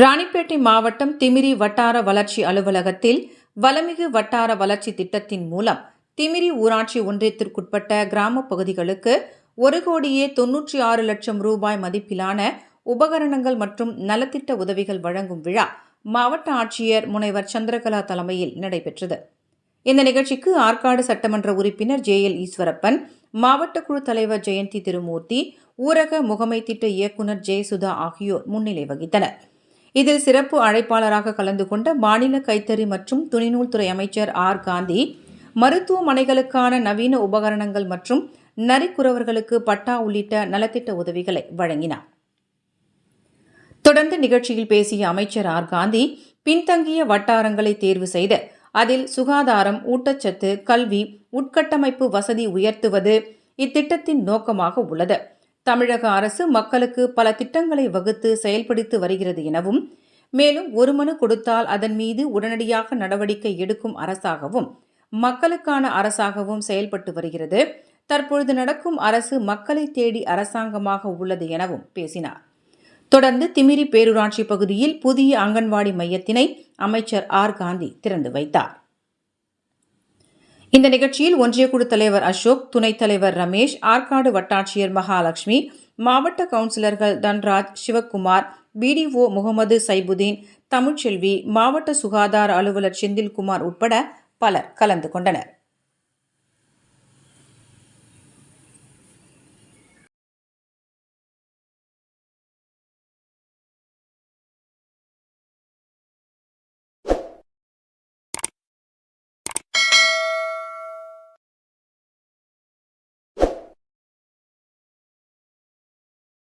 ராணிப்பேட்டை மாவட்டம் திமிரி வட்டார வளர்ச்சி அலுவலகத்தில் வலமிகு வட்டார வளர்ச்சி திட்டத்தின் மூலம் திமிரி ஊராட்சி ஒன்றியத்திற்குட்பட்ட கிராம பகுதிகளுக்கு ஒரு கோடியே தொன்னூற்றி ஆறு லட்சம் ரூபாய் மதிப்பிலான உபகரணங்கள் மற்றும் நலத்திட்ட உதவிகள் வழங்கும் விழா மாவட்ட ஆட்சியர் முனைவர் சந்திரகலா தலைமையில் நடைபெற்றது. இந்த நிகழ்ச்சிக்கு ஆற்காடு சட்டமன்ற உறுப்பினர் ஜே எல் ஈஸ்வரப்பன் மாவட்ட குழு தலைவர் ஜெயந்தி திருமூர்த்தி ஊரக முகமை திட்ட இயக்குநர் ஜெயசுதா ஆகியோர் முன்னிலை வகித்தனர். இதில் சிறப்பு அழைப்பாளராக கலந்து கொண்ட மாநில கைத்தறி மற்றும் துணிநூல்துறை அமைச்சர் ஆர். காந்தி மருத்துவமனைகளுக்கான நவீன உபகரணங்கள் மற்றும் நரிக்குறவர்களுக்கு பட்டா உள்ளிட்ட நலத்திட்ட உதவிகளை வழங்கினார். தொடர்ந்து நிகழ்ச்சியில் பேசிய அமைச்சர் ஆர். காந்தி பின்தங்கிய வட்டாரங்களை தேர்வு செய்து அதில் சுகாதாரம் ஊட்டச்சத்து கல்வி உட்கட்டமைப்பு வசதி உயர்த்துவது இத்திட்டத்தின் நோக்கமாக உள்ளது. தமிழக அரசு மக்களுக்கு பல திட்டங்களை வகுத்து செயல்படுத்தி வருகிறது எனவும் மேலும் ஒரு மனு கொடுத்தால் அதன் மீது உடனடியாக நடவடிக்கை எடுக்கும் அரசாகவும் மக்களுக்கான அரசாகவும் செயல்பட்டு வருகிறது. தற்பொழுது நடக்கும் அரசு மக்களை தேடி அரசாங்கமாக உள்ளது எனவும் பேசினார். தொடர்ந்து திமிரி பேரூராட்சி பகுதியில் புதிய அங்கன்வாடி மையத்தினை அமைச்சர் ஆர். காந்தி திறந்து வைத்தார். இந்த நிகழ்ச்சியில் ஒன்றிய குழு தலைவர் அசோக் துணைத் தலைவர் ரமேஷ் ஆற்காடு வட்டாட்சியர் மகாலட்சுமி மாவட்ட கவுன்சிலர்கள் தன்ராஜ் சிவக்குமார் பிடிஓ முகமது சைபுதீன் தமிழ்ச்செல்வி மாவட்ட சுகாதார அலுவலர் செந்தில்குமார் உட்பட பலர் கலந்து கொண்டனர்.